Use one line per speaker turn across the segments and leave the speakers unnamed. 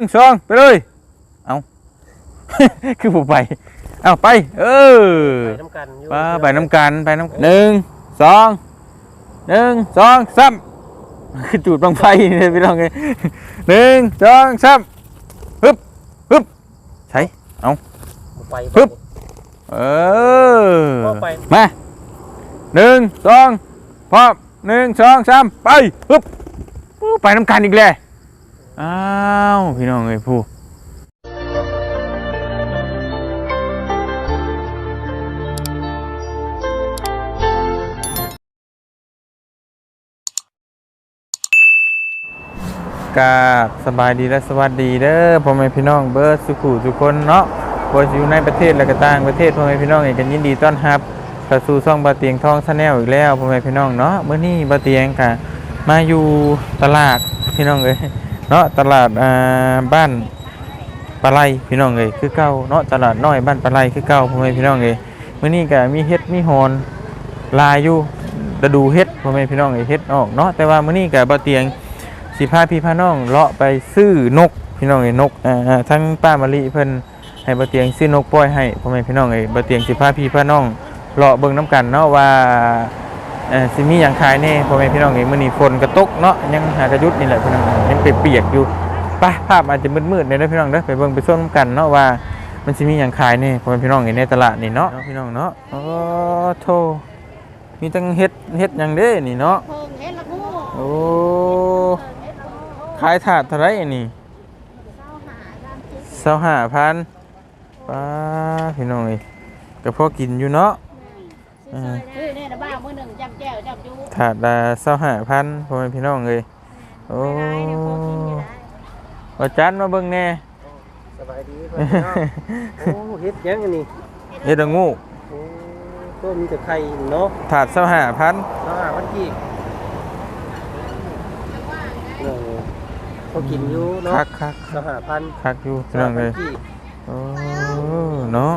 นึ่งสองไปเลย เอา คือผมไป เอาไป เออ
ไปน้ำกันอยู่
ไปไปน้ำกันไปน้ำหนึ่งสองหนึ่งสองสามคือจูดบังไฟนี่พี่น้องเลยหนึ่งสองสามฮึบฮึบใช่เอา
ไป
ปึ๊บเออ
ก็ไป
มาหนึ่งสองพร้อมหนึ่งสองสามไปฮึบอู้ไปน้ำกันอีกแล้ว อ้าวพี่น้องเอ้ยผู้กาบสบายดีและสวัสดีเด้อพ่อแม่พี่น้องเบิร์ดสุขุทุกคนเนาะว่าอยู่ในประเทศและก็ต่างประเทศพ่อแม่พี่น้องเองกันยินดีต้อนรับเข้าสู่ช่องบาเตียงทองชาแนลอีกแล้วพ่อแม่พี่น้องเนาะเมื่อนี้บาเตียงค่ะมาอยู่ตลาดพี่น้องเอ้ย เนาะตลาดอ่าบ้านปลาไหลพี่น้องเอ้ยคือเก่าเนาะตลาดน้อยบ้านปลาไหลคือเก่าพ่อแม่พี่น้องเอ้ยเมื่อนี้ก็มีเฮ็ดมีฮอนลายอยู่ฤดูเฮ็ดพ่อแม่พี่น้องเอ้ยเฮ็ดออกเนาะแต่ว่ามื้อนี้ก็บาเตียงสิพาพี่พาน้องเลาะไปซื้อนกพี่น้องไอ้นกอ่าทั้งป้ามะลิเพิ่นให้บ่เตียงซื้อนกปล่อยให้พ่อแม่พี่น้องไอ้บ่เตียงสิพาพี่พาน้องเลาะเบิ่งน้ำกันเนาะว่า สิมีหยังขายแน่พ่อแม่พี่น้องไอ้มื้อนี้ฝนก็ตกเนาะยังหากระยุดนี่แหละพี่น้องยังเปียกๆอยู่ไปภาพอาจจะมืดๆหน่อยเด้อพี่น้องเด้อไปเบิ่งไปชมน้ำกันเนาะว่ามันสิมีหยังขายแน่พ่อแม่พี่น้องไอ้ในตลาดนี่เนาะพี่น้องเนาะโอ้โธ่มีตั้งเฮ็ดเฮ็ดหยังเด้นี่เนาะ
เพิ่งเห็นละกู
โอ้ขายถาดเท่าไรอันนี้
เศร้าหาด้านคิด
เสาห้าพันป้าพี่น้องเอ้ยก็พอกินอยู่เนาะ
ซื้ อซอยซื้อเนี่ยนะบ้ามือหนึ่งจำแจ้วจำจู
ถาดละเสาหาพันพ่อแม่พี่น้องเอ้ยโอ้
ไม่ได้เนี่ยพอกินอยู่ได้
ว่าจันมาเบิ่งแน่
สบายดีเพื่อนพี่น้องโอ้เฮ็ดยังอันนี้
เฮ็ดละงู
โอ้ก็มีแต่ไข่เนาะ
ถาดเสาหาพัน
น้องหาพันกีบเออเขากินอยู่เนาะ
คักคัก
สหพันธ์
คักอยู่พี่น้องเอ้ยโอ้เนาะ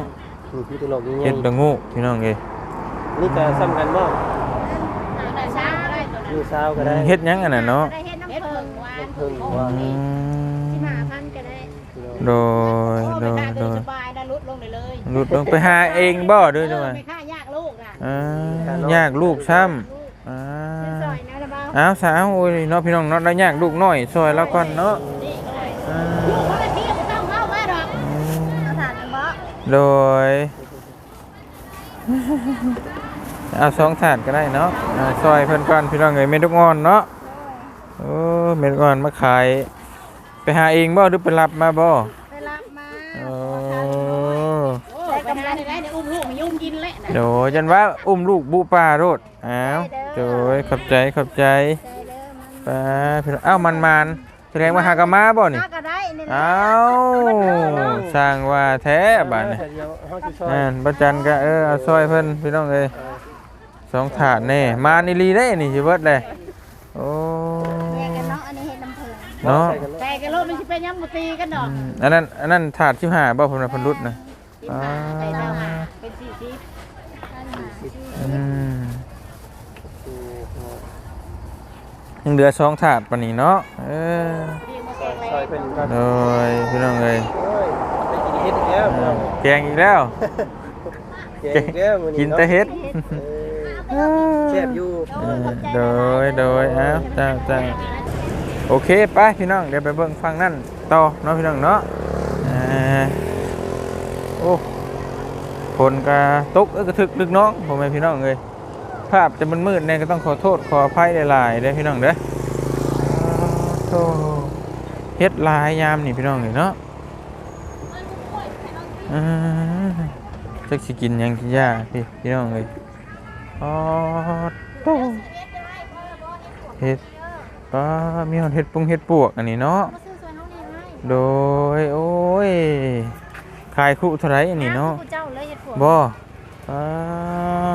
นี่คือตัวลงนี่ไง
เฮ็ดละงูพี่น้องเอ้ย
นี่จะซ้ำกันบ่
ได้ช้าก็ได้ตัว
มี
นั้น
ซาวก็ได้
เฮ็ดหยังอันน่ะเนาะ
ได้เฮ็ดน้ำเพิ่งหวาน
เพิ่ง
โอ้
ว่า
อื
นี่
ม
ที่มาพันก็ได้
โดย
โอ้
โด
ไม่
ย
ค่า
โด
เดิน
ย
สบายนะลุดลงเลยเลย
หลุดลงไปหาเองบ่ด้วยจัง
เอ
ได๋
อไม่ค่ายากลูกอะ
อ่ายากลูกซ้ำอ่า
ซื้อซอยนะนะบ้า
อ้าวสาวโอ้ยเนาะพี่น้องเนาะแล้วยากลูกน้อยซอยแล้วก่อนเนาะ
นี่ก็เลย
อ่า
ลูกเขาได้ที่ไม่ต้องเข้ามาหรอกเอาถานกันบ่
โดย เอาสองถาดก็ได้เนาะอ่าซอยเพิ่นก่อนพี่น้องเอ้ยเม็ดลูกอ่อนเนาะโอ้เม็ดลูกอ่อนมาขาย ไปหาเองบ่หรือไปรับมาบ่
ไปรับมา
โอ้
โอ้ยไปหาได้ได้อุ้มลูกมายุ่งกินแหละนะ
โดยจันว่าอุ้มลูกบุปลาโรดอ้าวโดยขอบใจขอบใจ
ได้เด้อมัน
ไปพี่น้องอ้าวมันมันๆแสดงว่าหากะมาบ่นี่
มาก็ได้นี่นะ
อ้าวสร้างว่าแท้บาดนี่
เดี๋ยวเฮาสิซอย
นั่นประจันก็เออเอาซอยเพิ่นพี่น้องเอ้ย สองถาดแน่ มานี่ลีได้นี่สิเบิดเลยโอ้
แยกกันเนาะอันนี้เฮ็ดน้ำผึ้ง
เนาะ
ใส่กันเลย
แต่กันโลดมันสิเป็นยังบ่ตีกันดอก
อืมอันนั้นอันนั้นถาด15บ่ผมน่ะเพิ่นรุดนะ
สิบห้าใส่เจ้าหาเป็นสี่สิบอันหาสี่สิบ
อืม
คือ
ยังเหลือสองถาดปานนี้เนาะเออ
เรียกมา
ซ
แก
อย
งแรง
ซอยเป็นกัน
โดยพี่น้องเอ้ย
โอ้ยไปกินเฮ็ดอีกแล้วพี่น้อง
แกงอีกแล้ว
แกงอีกแล้วมื้อ
กิน
เาะ
แต่เฮ็ด
เออ แซ่บอยู่
เออโดยโดยเอ้าจ้าจ้าโอเคไปพี่น้องเดี๋ยวไปเบิ่งฟังนั่นต่อเนาะพี่น้องเนาะอ่าโอ้ฝนกระตกเอ้อกระทึกลึกน้องผมไม่พี่น้องเลยภาพจะมันมืดๆเนี่ยก็ต้องขอโทษขออภัยหลายๆเด้อพี่น้องเด้ออ้าวโธ่เฮ็ดหลายยามนี่พี่น้องเลยเนาะอ่าจักสิกินหยังกินยาพี่พี่น้องเลย อ๋อโธ่เห็ดปลามีหอนเห็ดปุงเห็ดปวกอันนี้เนาะ
มาซื้อส่วนน้องนี่ให้
โดยโอ้ยขายคู่เท่าไหรอันนี้เนาะ
ผู้เจ้าเลยเฮ็ดผัว
บ่อ่า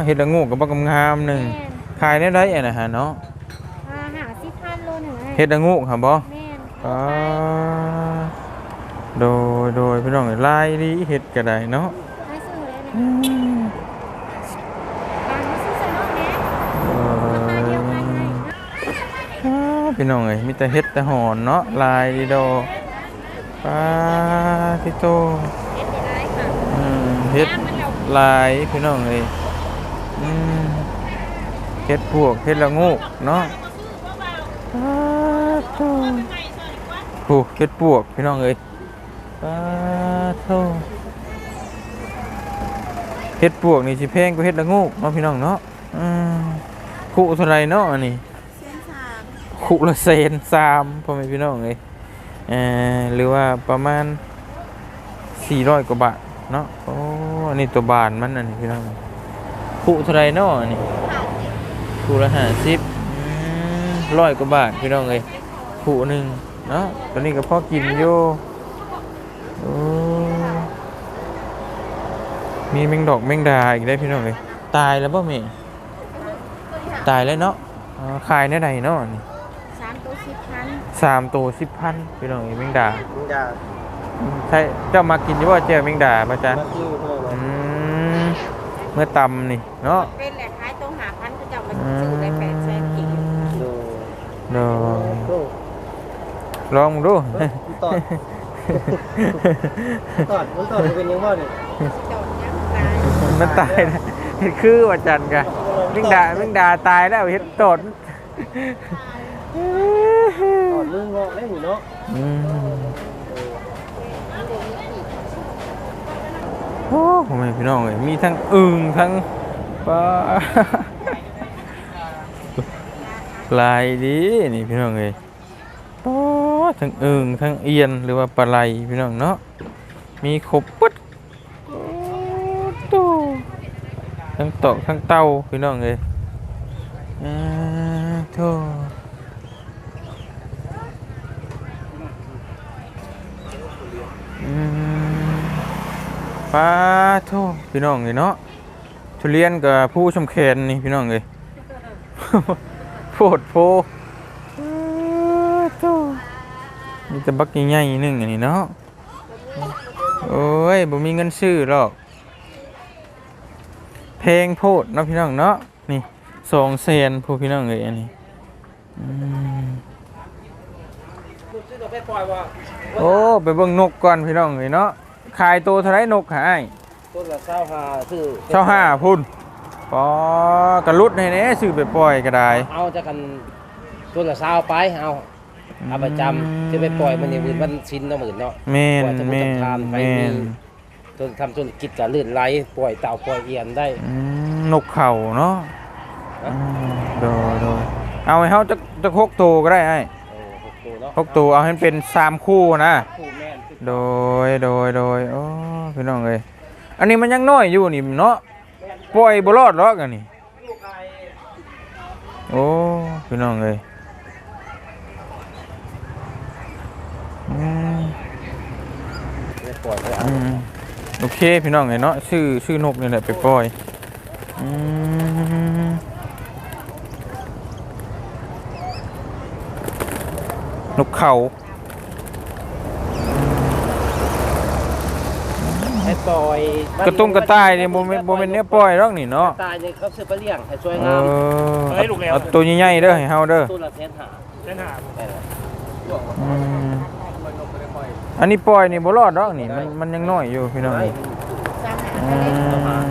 เห็ดละงูกับบักงามๆหนึ่ง
แม่น
ขายได้ไรอันนะฮะเนาะ
อ่าหาสิพันโลหนึ่งให้
เห็ดละงูครับบ่
แม่น
อ่าโดยโดยพี่น้องเอ้ยลายดีเห็ดก็ได้เนาะ พี่น้องเอ้ยมีแต่เห็ดแต่หอนเนาะลายดีโด
เป
ลาที่โต
เฮ็ดได้ไรค่ะ
อืมเฮ็ด
น้ำมันเรา
ลายพี่น้องเลยอืมเฮ็ดพวกเฮ็ดละงูกเนาะปลาโตโอ้เฮ็ดพวกพี่น้องเอ้ยปลาโตเฮ็ดพวกนี่สิแพงกว่าเฮ็ดละงูกเนาะพี่น้องเนาะอืมคู่เท่าไรเนาะอันนี้ คุละเซนสามพ่อแม่พี่น้องเลยเอหรือว่าประมาณสี่ร้อยกว่าบาทเนาะโอ้อันนี้ตัวบานมันอันนี้พี่น้องคุเท่าไรเนาะอันนี้คุละห้าสิบร้อยกว่าบาทพี่น้องเลยคุหนึ่งเนาะตัวนี้ก็พ่อกินอยู่โอ้มีแมงดอกแมงดาอีกได้พี่น้องเลยตายแล้วป่ะแม่ตายแล้วเนาะอ๋อขายในใดเนาะ
สามตัวสิบพัน
พี่น้องเอ้ยแมงดา
มึงจะ
ใช่เจ้ามากินอยู่ว่าเจ้าแมงดาป่ะจ๊ะ
มาคิวเท่าไหร่
อืมเมื่อตำนี่เนาะ
เป็นแหละขายตัวหาพันก็จะเอามาซื้อได้แปดแสนกี่
โด
เนาะ
โอ้
ลองดู
เฮ้ยตอดตอดมันตอดมันเป็นยังไงเนี่ย
โดนยังตาย
มันตายนะเห็ดคือว่าจันกะแมงดาแมงดาตายแล้วเห็ดตด
ต อดมืองอกได้อยู่เนาะ
อืมโอ้ผมไม่พี่น้องเลยมีทั้งอึ่งทั้งปลาลายดีนี่พี่น้องเลยโอ้ทั้งอึ่งทั้งเอียนหรือว่าปลาไหลพี่น้องเนาะมีครบปึ๊ดโอ้ตู้ทั้งตอกทั้งเต้าพี่น้องเลยอ่าโธ่ ปลาโทพี่น้องเลยเนาะทุเรียนกับผู้ชมแคนนี่พี่น้องเลยโพดโพเอ้อโธ่มีแต่บักใหญ่ๆหนึงอันนี้เนาะโอ้ยบ่มีเงินซื้อหรอกเพลงโพดเนาะพี่น้องเนาะนี่สองเซนผู้พี่น้องเลยอันนี้โอ้ไปเบิ่งนกก่อนพี่น้องเลยเนาะ ขายตัวเท่าไรนกหาย
ต้นละเศร้าหาซื้อ
เช่าห้าพุ่นปอกระลุดให้แหน่ซื้อไปปล่อยก็ได้
เอาจะกันต้นละเศร้าไปเอาเอาประจำจะไปปล่อยมันอย่างอื่นมันชิ้นเนาะหมื่นเนาะ
แม่น
ปล่อยสมุน
แม่
ไพร
น
ทานไป
แม่
มี
น
ต้นทำต้นกิจการลื่นไหลปล่อยเต่าปล่อยเอียนได้
อืมนกเข่าเนาะอืมโดยโดยเอาให้เฮาจะจะหกตัวก็ได้ไอ้
โอ้หกตัวเนาะ
หกตัวเอาให้เป็นสามคู่นะ
คู่แม่น
โดยโดยโดยโอ้พี่น้องเอ้ยอันนี้มันยังน้อยอยู่นี่เนาะปล่อยบ่รอดหรอกอันนี้โอ้พี่น้องเอ้ยอื
มปล่อยไปเอา
อืมโอเคพี่น้องเอ้ยเนาะชื่อชื่อนกนี่แหละไปปล่อยอืมนกเขา
ให้ ปล่อย
กระตุ้งกระต่ายนี่บ่แม่นบ่แม่นเนื้อปล่อยหรอกนี่เนาะ
กระต่ายเนี่ยเขาซื้อไปเลี้ยงให้สวย
เองา
ม
อเอาตัวใหญ่ๆเด้อให้เฮาเด้อ
ตัวละแสนหา
เส้นหา
ได้แล้ว
อืมอันนี้ปล่อยนี่บ่รอดดอกนี่มันมันยังน้อยอยู่พี่น้อง
ไม่
สาม
อื
หาม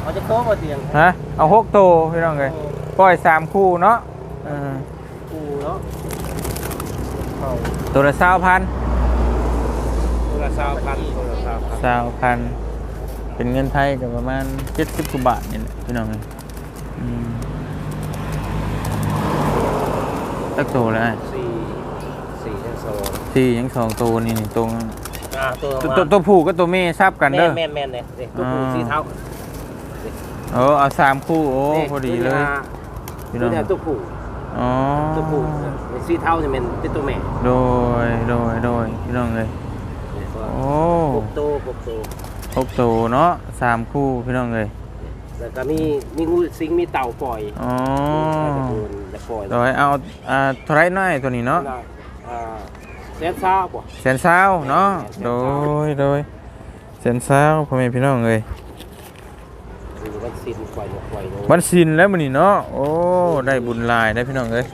เขาจะโต๊ะมาเตียง
ฮะเอาหกตัวพี่น้องเอ้ยปล่อยสามคู่เนาะเออ
กูเนาะเขา
ตัวละ20,000
ตัว ละสามพันตัวละสามพัน
20,000เป็นเงินไทยก็ประมาณ70กว่าบาทนี่แหละพี่น้องเอ้ยอืมตักตัวแล้ว
สี่สี่ทั้งสอง
ที่ยังสองตัวนี่นี่ตรง
อ่าตัว
ตัวตัวตัวผู้กับตัวแม่ทราบกันเด้อ
แม่นแม่นเลยเด็กตัวผู้
อ่า
สีเท้า
เออเอาสามคู่โอ้พอดีเลย
พี่
พี่
น้
น้
อ
องง
ตัวผู้
อ๋อ
ตัวผู้สีเท้าจะเป็นเป็นตัวแม่
โดยโดยโดยพี่น้องเลย โอ้
หกตัวหกตัว
หกตัวเนาะสามคู่พี่น้องเลย
แล้วก็มีมีงูสิงมีเต่าปล่อย
อ๋อ
จะโดนจะปล่อย
โดยเอาอ่าเท่าไรน้อยตัวนี้เนาะ
อ่าแสนซ่าป่ะ
แสนเศร้าเนาะโดยโดยแสนเศร้าพ่อแม่พี่น้องเลย
หรือมันสินปล่อยหมดปล่อยโด
วันศิลแล้วมันนี่เนาะโอ้ได้บุญหลายได้พี่น้องเลย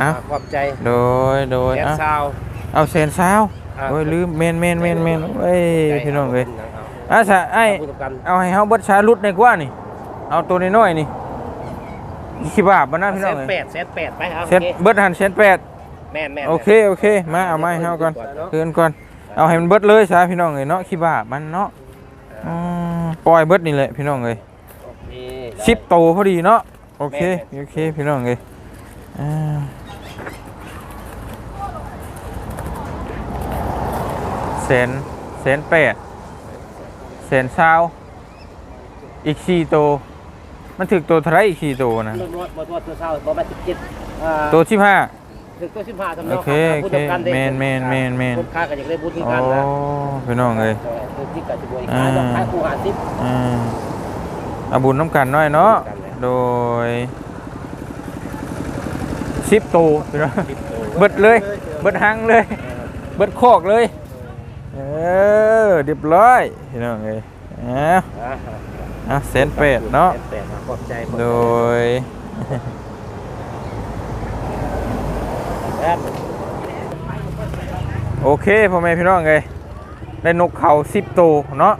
อะ
ขอบใจ
โดยโดย
แสน
อะ
ซาว
โเอาแสนซาว โอ้ยลืมแม่นแม่นแม่นแม่นเอ้ยพี่น้องเอ้ยอะซะไอ้
พูดกัน
เอาให้เฮาเบิดชาลุดในกว่านี่ เอาตัวน้อยๆนี่ขี้บาปบ่นะพี่
เซ
น้อง
ต
เอ้ย
แปดเซตแปดไปครับ
เซ็ตเบิดหันเซ็ตแปด
แม่นแม่น
โอเคโอเคมาเอามาให้เฮาก่อนเตือนก่อนเอาให้มันเบิดเลยซะพี่น้องเอ้ยเนาะขี้บาปมันเนาะอืมปล่อยเบิดนี่แหละพี่น้องเอ้ย
โอเค
สิบโตพอดีเนาะโอเคโอเคพี่น้องเอ้ยอ่า แสนแสนแปดแสนเศร้าอีกสี่โตวมันถึกตัวเท่าไรอีกสี่โตวนะ
นวดนวดนวดนวดตัวเช้าบ่แม่นสิบเจ็ดอ่า
ตัวที่ห้า
ถึงตัวสิบห้าสำ
โอ
เนาะ
เค
พูด
โอเค
กันด้
แม่นแม่นแม่นแม่น
ลูกค้าก็อยากได้บุญที่
โอ้
กันนะ
พี่น้องเอ้ย
ตัวที่ก็จะบวยขายดอกขายคู่หาสิบ
อืมเอาบุญน้ำกันหน่อยเนาะโดยสิบตัวพี่น้อง
สิบตัว
เบิดเลย เบิดหังเลย เบิดคอกเลย เออเรียบร้อยพี่น้องเอ้ยเอา
อ่า
เอาเซนเป็ดเนาะ
แสนแปดนะขอบใจขอบใจ
โดย
ครับ
โอเคพ่อแม่พี่น้องเอ้ยได้นกเขาสิบตัวเนาะ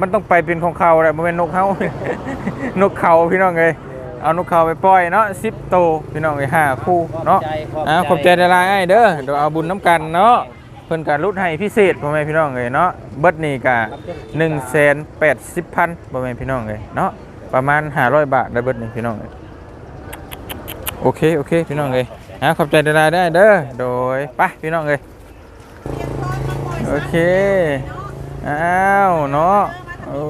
มันต้องไปเป็นของเขาแหละมันเป็นนกเขา นกเขาพี่น้องเอ้ยเอานกเขาไปปล่อยเนาะสิบตัวพี่น้องเอ้ยห้าคู่เนาะ
ขอบใจ
อ่าขอบใจในไลน์ไอ้เด้อเดี๋ยวเอาบุญน้ำกันเนาะ เพิ่นการลดให้พิเศษพ่อแม่พี่น้องเลยเนาะเบิดนี่กะหนึ่งแสนแปดสิบพันพ่อแม่พี่น้องเลยเนาะประมาณห้าร้อยบาทได้เบิดนี่พี่น้องเลยโอเคโอเคพี่น้องเลยอ่าขอบใจในไลน์ได้เด้อโดยไปพี่น้องเลยโอเคอ้าวเนาะโอ้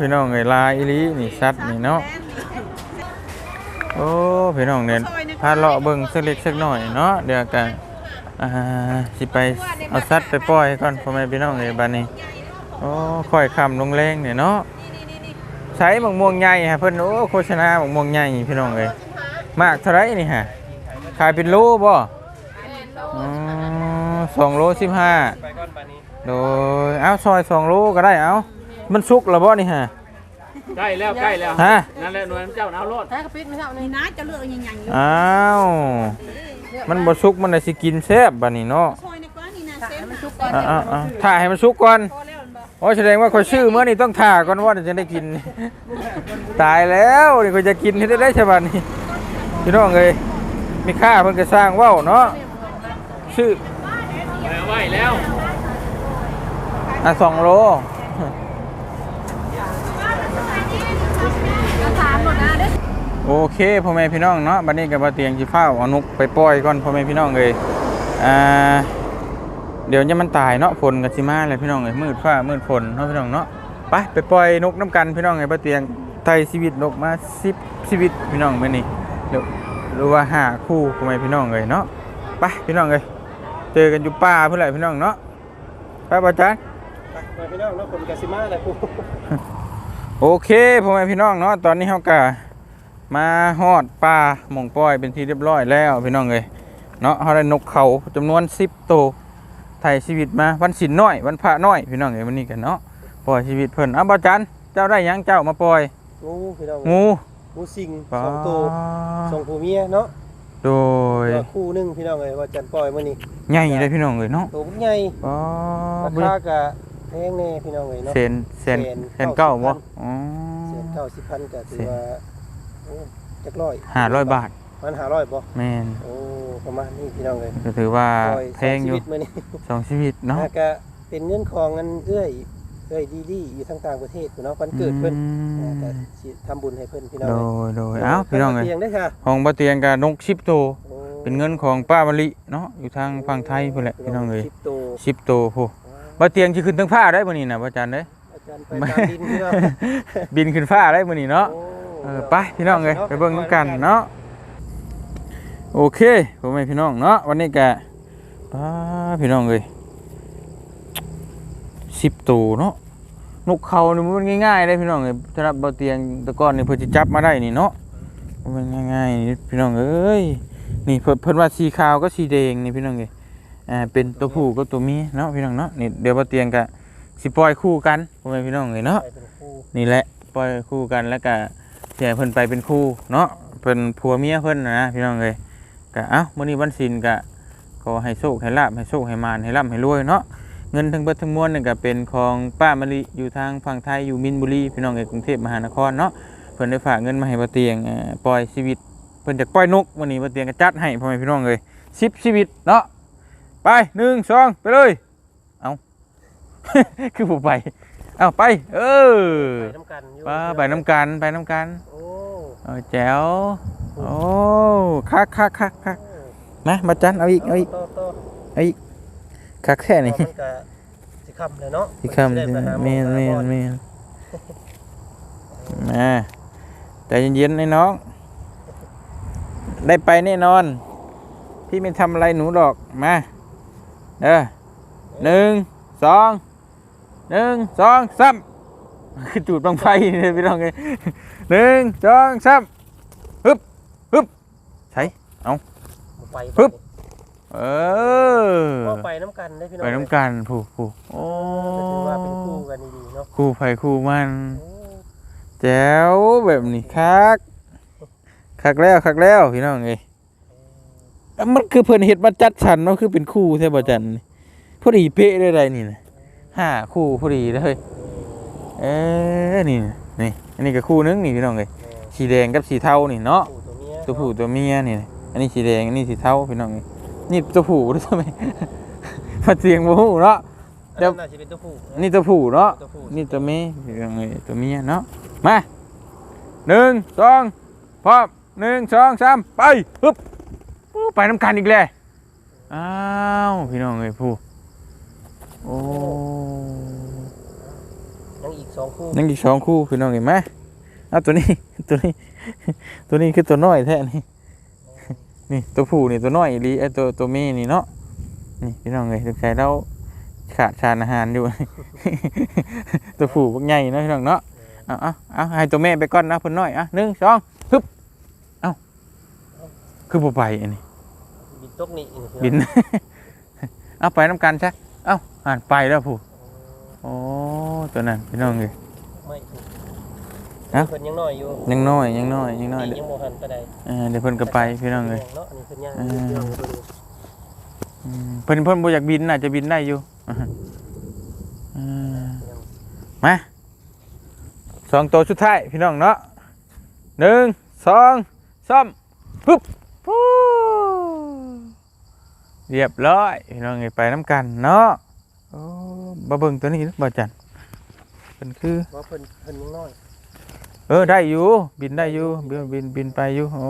พี่น้องเลยลายอีลีนี่ชัดนี่เนาะโอ้พี่น้องเนี่ยพาเลาะเบิ่งสักเล็กสักหน่อยเนาะเดี๋ยวกัน อ่าสิไปเอาสัตว์ไปปล่อยก่อนพ่อแม่พี่น้องเลยบัดนี้โอ้ค่อยคำลงแรงเนี่ยเนาะใช้หมกม่วงใหญ่ฮะเพิ่นโอ้โฆษณาหมกม่วงใหญ่พี่น้องเลยมากเท่าไหรนี่ฮะขายเป็นโลบ่อ๋อสองโลสิบห้าโดยเอาซอยสองโลก็ได้เอามันสุกแล้วบ่นี่ฮะ
ใกล้แล้วใกล้แล้ว
ฮะ
นั่นแหละหน่วยเจ้าเอารถ
ถ้ากระปิดไม่เท่านี้นะจะเลือกยังไงอยู่
อ้าว มันบ่สุกมันได้สิกินแซ่บบัดนี้เนาะ
ซอยในก้อนนี่นะเส้นมันชุกก่อน
อ่าๆๆถ่าให้มันสุกก่อน
พอแล้วมันบอก
โอ้แสดงว่าข่อยชื่อเมื่อนี้ต้องถ่าก่อนว่าจะได้กิน ตายแล้วนี่ข่อยจะกินให้ได้ได้ฉบับนี้พี่น้องเอ้ยมีค่าเพิ่นก็สร้างเว้าเนาะชื่อ
เอาไว้แล้ว
อะ2โล
สามหมดนะเด้
โอเคพ่อแม่พี่น้องเนาะบัดนี้ก็บ่เตียงสิฟ้าวเอานกไปปล่อยก่อนพ่อแม่พี่น้องเอ้ยอ่าเดี๋ยวเนี่ยมันตายเนาะฝนกับสิมาเลยพี่น้องเอ้ยมืดฟ้ามืดฝนเนาะพี่น้องเนาะไปไปปล่อยนกน้ำกันพี่น้องเอ้ยบ่เตียงไทยชีวิตนกมา10ชีวิตพี่น้องมื้อนี้เดี๋ยวหรือว่าหาคู่พ่อแม่พี่น้องเอ้ยเนาะไปพี่น้องเอ้ยเจอกันอยู่ป่าเพิ่นแหละพี่น้องเนาะไปบ่จ๊ะ
ไปพี่น้องเนาะคนกสิมาเลยกู
โอเคพ่อแม่พี่น้องเนาะตอนนี้เฮาก็ มาฮอดป่าหม่องปล่อยเป็นที่เรียบร้อยแล้วพี่น้องเอ้ยเนาะเฮาได้นกเขาจำนวน10ตัวไถ่ายชีวิตมาวันศิลน้อยวันพระน้อยพี่น้องเอ้ยวันนี้กันเนาะปล่อยชีวิตเพิ่นอ้าวบ่จันเจ้าได้หยังเจ้ามาปล่อย
งูพี่น้อง
งู
งูสิง
ปลา
สองตัวสองผัวเมียเนาะ
โดย
ตัวคู่หนึงพี่น้องเอ้ยว่าจันปล่อยมื้อนี้
ใหญ่เลยพี่น้องเอ้ยเนาะ
ตัวใหญ่
อ๋อ
รา
บ่
คาก็แพงแน่พี่น้องเอ้ยเนาะ
เซนเซน
เซน
เซนเก้าบ่อ๋อ
เสียเก้าสิบพันก็ถือว่าโอ้ จักร้อย
ห้าร้อยบาท
มันห้าร้อยบ่
แม่น
โอ้ประมาณนี้พี่น้องเอ้ย
ก็ถือว่า
ปล่อย
แพงอยู่
สชีวิตมื้อนี้
สองชีวิตเนาะ
แล้วก็เป็นเงินของเงินเอื้อยเอื้อยดีๆอยู่ทางต่างประเทศเนาะวันเกิดเพิ่น
อื
แล้วก็
ม
สิทำบุญให้เพิ่นพี่น้อง
โด
เอ้ย
ยโดยเอ้าพี่น้องเอ้ย
เตียงได้ค่ะ
ห้องบ่เตียงกับนก10ตัว
โอ้
เป็นเงินของป้ามะลิเนาะอยู่ทางฝั่งไทยพุ่นแหละพี่น้องเอ้ย
สิบตัว
10ตัวพูบ่เตียงสิขึ้นทางฟ้าได้บ่นี่น่ะบ่จันเด้ย
อาจารย์ไปตามดินพี่น้อง
บินขึ้นฟ้าได้มื้อนี้เนาะ
โอ้
เออ ไปพี่น้องเลยไปเบิ่งนำกันเนาะโอเคพ่อแม่พี่น้องเนาะวันนี้กะป้าพี่น้องเลยสิบตัวเนาะนกเขานี่มันง่ายๆเลยพี่น้องเลยสำหรับเบาเตียงแตะก้อนนี่เพิ่นสิจับมาได้นี่เนาะมันง่ายๆนี่พี่น้องเอ้ยนี่เพิ่นเพิ่นว่าสีขาวก็สีแดงนี่พี่น้องเลยอ่าเป็นตัวผู้กับตัวเมียเนาะพี่น้องเนาะนี่เดี๋ยวเบาเตียงกะสิปล่อยคู่กันพ่อแม่พี่น้องเลยเนาะ
ไปเป็นคู่
นี่แหละปล่อยคู่กันแล้วก็เสียเพิ่นไปเป็นคู่เนาะเพิ่นผัวเมียเพิ่นนะนะพี่น้องเอ้ยก็เอ้ามื้อนี้วันศิลก็ขอให้โชคให้ลาบให้โชคให้มานให้ร่ำให้รวยเนาะเงินทั้งเบิดทั้งมวลนี่ก็เป็นของป้ามะลิอยู่ทางฝั่งไทยอยู่มินบุรีพี่น้องในกรุงเทพมหานครเนาะเพิ่นได้ฝากเงินมาให้บ่เตียงปล่อยชีวิตเพิ่นจะปล่อยนกวันนี้บ่เตียงก็จัดให้พ่อแม่พี่น้องเลย10ชีวิตเนาะไปหนึ่งสองไปเลยเอาคือผมไป เอาไป เออ
ไปน้ำกันอยู่
ไปไปน้ำกันไปน้ำกัน
โอ้
เออแจ๋วโอ้คักคักคักคักมามาจันเอาอีกเอาอีก
โตโต
เอาอีกคักแค่นี้
มันก็สิคำเลยเนาะ
ที่คำ
สิได้ไปหาห
เม
อน
เม
หานหมอ
เมนมาใจเย็นๆนะน้อง ได้ไปแน่นอน พี่ไม่ทำอะไรหนูหรอกมาเออหนึ่งสอง หนึ่งสองสามคือจูดบังไฟนี่พี่น้องเลยหนึ่งสองสามฮึบฮึบใช่
บ่ไป
ปึ๊บเออ
ก็ไปน้ำกันได้พี่น้อง
ไปน้ำกันผูกผูกโอ้
ก็ถือว่าเป็นคู่กันดีๆเนาะ
คู่ไฟคู่มัน
โอ้
แจ๋วแบบนี้คักคักแล้วคักแล้วพี่น้องเอ้ยเอ้ามันคือเพิ่นเฮ็ดมาจัดฉันเนาะคือเป็นคู่ใช่ป่ะจันนี่พอดีเป๊ะเลยได้นี่นะ ห้าคู่พอดีเลยเอ้นี่นี่อันนี้ก็คู่นึงนี่พี่น้องเอ้ย
แม่
สีแดงกับสีเทานี่เนาะ
คู่ตัวเมีย
ตัวผู้ตัวเมียนี่อันนี้สีแดงอันนี้สีเทาพี่น้องเอ้ยนี่ตัวผู้ด้วยใช่ไหมมาเสียงบ่ฮู้เนาะ
อันนั้นน่าจะเป็นตัวผู้
นี่ตัวผู้เนาะ
ตัวผู้
นี่ตัวเมียพี่น้องเอ้ยตัวเมียเนาะมาหนึ่งสองพร้อมหนึ่งสองสามไปฮึบอู้ไปน้ำกันอีกแล้วอ้าวพี่น้องเอ้ยผู้ โอ้
ยังอีกสองคู่
ยังอีกสองคู่พี่น้องเห็นไหมเอาตัวนี้ตัวนี้ ตัวนี้คือตัวน้อยแท้นี่นี่ตัวผู้นี่ตัวน้อยอีหลีไอ้ตัวตัวเมียนี่เนาะนี่พี่น้องเอ้ยลูกชายเราขาดสารอาหารอยู่ ตัวผู้พวกใหญ่เนาะพี่น้องเนาะเอาเอาเอาให้ตัวแม่ไปก่อนนะเพิ่นน้อยอะหนึ่งสองฮึบเอาคือบ่ไปอันนี้
บินตกนี่อีก
บินเอาไปน้ำกันใช่ เอาอ่านไปแล้วผู้โอ้ตัวนั้นพี่น้องเอ้ย
ไม่ถูก
ฮะ
เพิ่นยังน้อยอยู่
ยังน้อยยังน้อยยังน้อย
ปียังบ่หันไปได้
เออเดี๋ยวเพิ่นก็ไปพี่น้องเลย
เนาะอันนี้เพิ่นยัง
เออ
เรื่องเพิ่น
อืมเพิ่นเพิ่นบ่อยากบินน่ะจะบินได้อยู่อ่าฮะอืมมาสองตัวสุดท้ายพี่น้องเนาะหนึ่งสองสามปึ๊บปู๊ เรียบร้อยพี่น้องเอ้ยไปน้ำกันเนาะโอ้บ่เบิ่งตัวนี้เด้อบ่จันเพิ่นคือ
ว่าเพิ่นเพิ่นยังน้อย
เออได้อยู่บินได้อยู่บินบินบินไปอยู่อ๋อ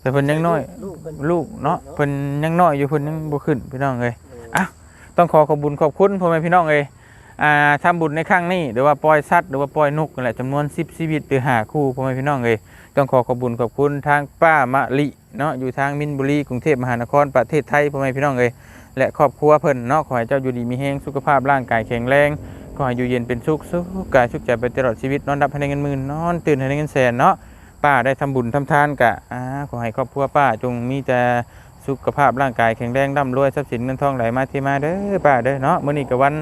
แต่เพิ่นยังน้อย
ลูกเพิ่น
ลูกเนาะเพิ่นยังน้อยอยู่เพิ่นยังบ่ขึ้นพี่น้องเอ้ย
เออ
อะต้องขอขอบคุญขอบคุณพ่อแม่พี่น้องเอ้ยอ่าทำบุญในครั้งนี้หรือว่าปล่อยสัตว์หรือว่าปล่อยนกนั่นแหละจำนวน10ชีวิตหรือ5คู่พ่อแม่พี่น้องเอ้ยต้องขอขอบคุญขอบคุณทางป้ามะลิ เนาะอยู่ทางมินบุรีกรุงเทพมหานครประเทศไทยพ่อแม่พี่น้องเอ้ยและครอบครัวเพิ่นเนาะขอให้เจ้าอยู่ดีมีแรงสุขภาพร่างกายแข็งแรงขอให้อยู่เย็นเป็นสุขสุขกายสุขใจไปตลอดชีวิตนอนรับให้ได้เงินหมื่นนอนตื่นให้ได้เงินแสนเนาะป้าได้ทำบุญทำทานกะอ่าขอให้ครอบครัวป้าจงมีแต่สุขภาพร่างกายแข็งแรงร่ำรวยทรัพย์สินเงินทองไหลมาเทมาเด้อป้าเด้อเนาะมื้อนี้ก็วัน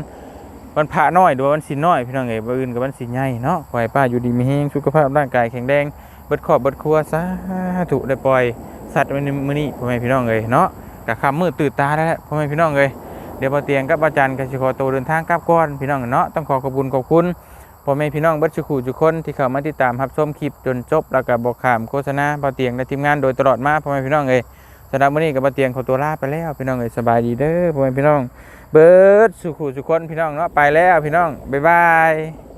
วันพระน้อยหรือว่าวันศีลน้อยพี่น้องเอ้ยบ่อื่นก็วันศีลใหญ่เนาะขอให้ป้าอยู่ดีมีแรงสุขภาพร่างกายแข็งแรงเบิดครอบเบิดครัวสาธุได้ปล่อย สัตว์ไว้ในมื้อนี้พ่อแม่พี่น้องเอ้ยเนาะก็ค่ำมืดตื่นตาแล้วแหละพ่อแม่พี่น้องเอ้ยเดี๋ยวบ่เตียงกับอาจารย์ก็สิขอตัวเดินทางกลับก่อนพี่น้องเนาะต้องขอขอบคุณขอบคุณพ่อแม่พี่น้องเบิดสุขุทุกคนที่เข้ามาติดตามรับชมคลิปจนจบแล้วก็บอกข่ามโฆษณาบ่เตียงและทีมงานโดยตลอดมาพ่อแม่พี่น้องเอ้ยสำหรับมื้อนี้กับบ่เตียงขอตัวลาไปแล้วพี่น้องเอ้ยสบายดีเด้อพ่อแม่พี่น้อง เบิร์ดสุขุสุคนพี่น้องเนาะไปแล้วพี่น้องบ๊ายบาย